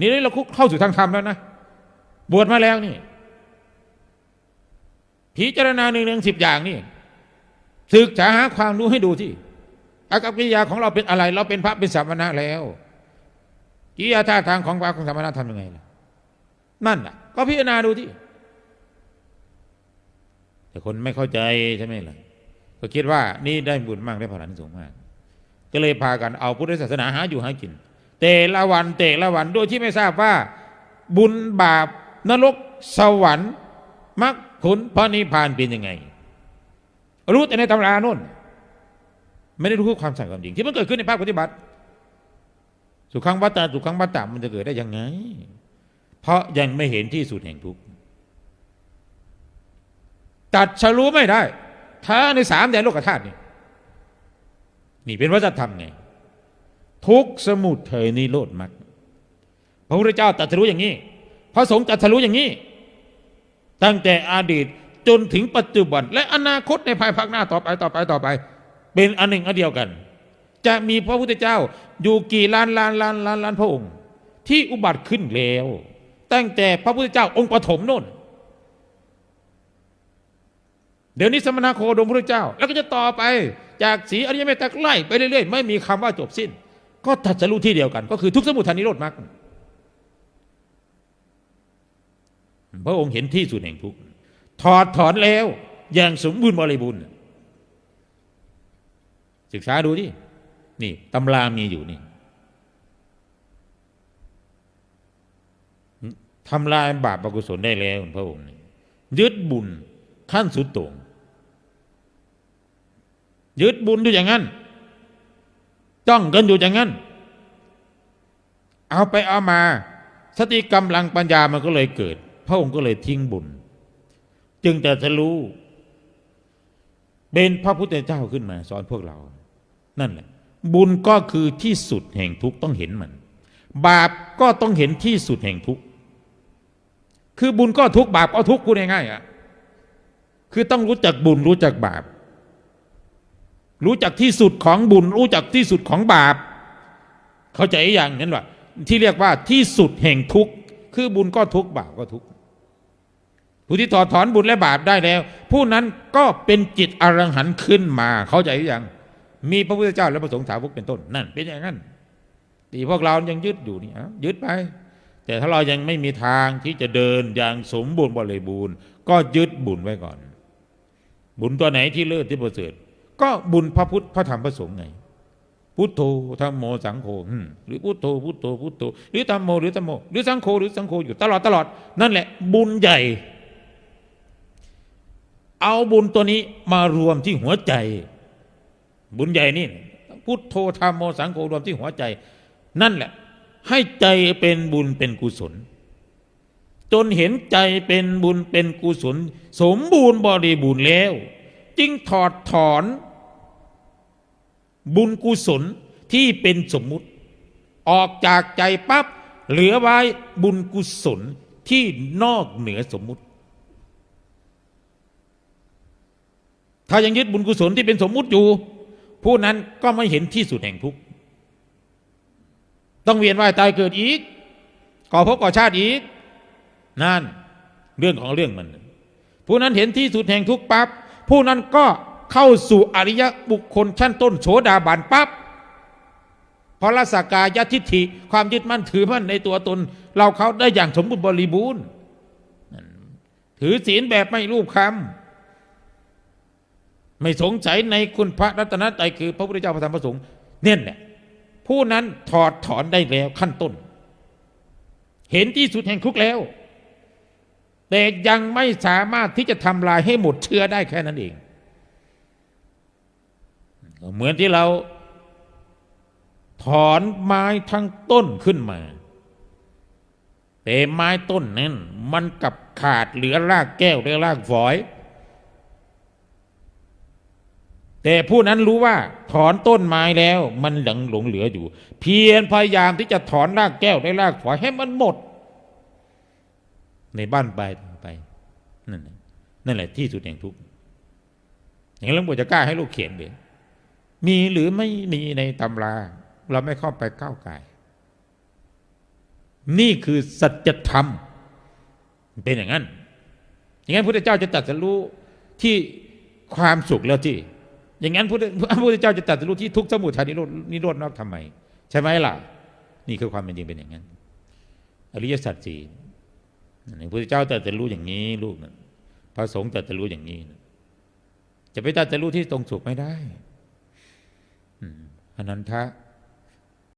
นี่เราเข้าสู่ทางธรรมแล้วนะบวชมาแล้วนี่พิจารณาหนึ่งหนึ่งสิบอย่างนี่ศึกษาหาความรู้ให้ดูที่อากับกิริยาของเราเป็นอะไร เราเป็นพระเป็นสามณะแล้วกิริยาท่าทางของพระของสามณะทำยังไงล่ะนั่นน่ะ ก็พิจารณาดูที่แต่คนไม่เข้าใจใช่ไหมล่ะก็คิดว่านี่ได้บุญมากได้ผลสูงมาก ก็เลยพากันเอาพุทธศาสนาหาอยู่หากิน แต่ละวันแต่ละวันโดยที่ไม่ทราบว่า บุญบาปนรกสวรรค์มรรคผลพระนิพพานเป็นยังไง รู้แต่ในตำราโน่น ไม่ได้รู้ความสัตย์ความจริง ที่มันเกิดขึ้นในภาคปฏิบัติ สุขังวัตตาสุขังวัตตามันจะเกิดได้ยังไง เพราะยังไม่เห็นที่สุดแห่งทุกข์ตัดฉรู้ไม่ได้ ถ้าในสามแดนโลกธาตุนี่นี่เป็นวัฏธรรมไง ทุกสมุทัยนิโรธมรรคพระพุทธเจ้าตรัสรู้อย่างนี้ พระสงฆ์ตรัสรู้อย่างนี้ ตั้งแต่อดีตจนถึงปัจจุบัน และอนาคตในภายภาคหน้าต่อไปต่อไปต่อไป เป็นอันหนึ่งอันเดียวกัน จะมีพระพุทธเจ้าอยู่กี่ล้านล้านล้านล้านล้านพระองค์ ที่อุบัติขึ้นแล้ว ตั้งแต่พระพุทธเจ้าองค์ปฐมโน่นเดี๋ยวนี้สมณโคดมพระเจ้า แล้วก็จะต่อไปจากสีอริยเมตตาไล่ไปเรื่อยๆ ไม่มีคำว่าจบสิ้น ก็ตัดสรู้ที่เดียวกัน ก็คือทุกสมุทัยนิโรธมรรคพระองค์เห็นที่สุดแห่งทุกข์ถอดถอนแล้ว อย่างสมบูรณ์บริบูรณ์ศึกษาดูที่นี่ตำรามีอยู่นี่ทำลายบาปอกุศลได้แล้วพระองค์ยึดบุญขั้นสุดโต่งยึดบุญอยู่อย่างนั้น จ้องกันอยู่อย่างนั้น เอาไปเอามา สติกำลังปัญญามันก็เลยเกิด พระองค์ก็เลยทิ้งบุญ จึงจะทะรู้ เป็นพระพุทธเจ้าขึ้นมา สอนพวกเรา นั่นแหละ บุญก็คือที่สุดแห่งทุกต้องเห็นมัน บาปก็ต้องเห็นที่สุดแห่งทุกคือบุญก็ทุกบาปก็ทุกข์พูดง่ายๆอะคือต้องรู้จักบุญรู้จักบาป รู้จักที่สุดของบุญ รู้จักที่สุดของบาป เข้าใจอย่างนั้นว่าที่เรียกว่าที่สุดแห่งทุกข์คือบุญก็ทุกข์บาปก็ทุกข์ผู้ที่ถอดถอนบุญและบาปได้แล้ว ผู้นั้นก็เป็นจิตอรหันต์ขึ้นมา เข้าใจอย่างมีพระพุทธเจ้าและพระสงฆ์สาวกเป็นต้นนั่น เป็นอย่างนั้นที่พวกเรายังยึดอยู่นี่ยึดไป แต่ถ้าเรายังไม่มีทางที่จะเดินอย่างสมบูรณ์บริบูรณ์ ก็ยึดบุญไว้ก่อน บุญตัวไหนที่เลิศที่ประเสริฐ ก็บุญพระพุทธพระธรรมพระสงฆ์ไง พุทโธธรรมโมสังโฆหรือพุทโธพุทโธพุทโธหรือธรรมโมหรือธรรมโมหรือสังโฆหรือสังโฆอยู่ตลอดตลอด นั่นแหละ บุญใหญ่ เอาบุญตัวนี้มารวมที่หัวใจ บุญใหญ่นี่พุทโธธรรมโมสังโฆรวมที่หัวใจ นั่นแหละ ให้ใจเป็นบุญเป็นกุศล จนเห็นใจเป็นบุญเป็นกุศล สมบูรณ์บริบูรณ์แล้ว จึงถอดถอน บุญกุศลที่เป็นสมมุติ ออกจากใจปั๊บเหลือไว้บุญกุศลที่นอกเหนือสมมุติ ถ้ายังยึดบุญกุศลที่เป็นสมมุติอยู่ ผู้นั้นก็ไม่เห็นที่สุดแห่งทุกข์ต้องเวียนว่ายตายเกิดอีก ก่อภพก่อชาติอีก นั่นเรื่องของเรื่องมัน ผู้นั้นเห็นที่สุดแห่งทุกข์ปั๊บผู้นั้นก็ เข้าสู่อริยบุคคลชั้นต้นโสดาบันปั๊บพระสกายทิฏฐิความยึดมั่นถือมั่นในตัวตน เราเขาได้อย่างสมบูรณ์บริบูรณ์ถือศีลแบบไม่รูปคำไม่สงสัยในคุณพระรัตนตรัยคือพระพุทธเจ้าพระธรรมพระสงฆ์เนี่ยแหละผู้นั้นถอดถอนได้แล้วขั้นต้น เห็นที่สุดแห่งทุกข์แล้ว แต่ยังไม่สามารถที่จะทำลายให้หมดเชื้อได้แค่นั้นเอง เหมือนที่เราถอนไม้ทั้งต้นขึ้นมา แต่ไม้ต้นนั้น มันกับขาดเหลือรากแก้วหรือรากฝอย แต่ผู้นั้นรู้ว่า ถอนต้นไม้แล้ว มันหลังหลงเหลืออยู่ เพียรพยายามที่จะถอนรากแก้วได้รากฝอยให้มันหมด ในบ้านไปไปนั่นนั่นแหละที่สุดแห่งทุกข์อย่างหลวงปู่จะกล้าให้ลูกเขียนเลย มีหรือไม่มีในตำรา เราไม่เข้าไปก้าวไก่ นี่คือสัจธรรม เป็นอย่างนั้น อย่างนั้นพระพุทธเจ้าจะตัดสรู้ที่ความสุขแล้วที่ อย่างนั้นพระพุทธเจ้าจะตัดสรู้ที่ทุกข์สมุทัยนิโรธนิโรธนอกทำไม ใช่ไหมล่ะ นี่คือความเป็นจริงเป็นอย่างนั้น อริยสัจสี่พระพุทธเจ้าตัดสรู้อย่างนี้ลูกนะพระสงฆ์ตัดสรู้อย่างนี้ จะไปตัดสรู้ที่ตรงสุขไม่ได้ อนันทะ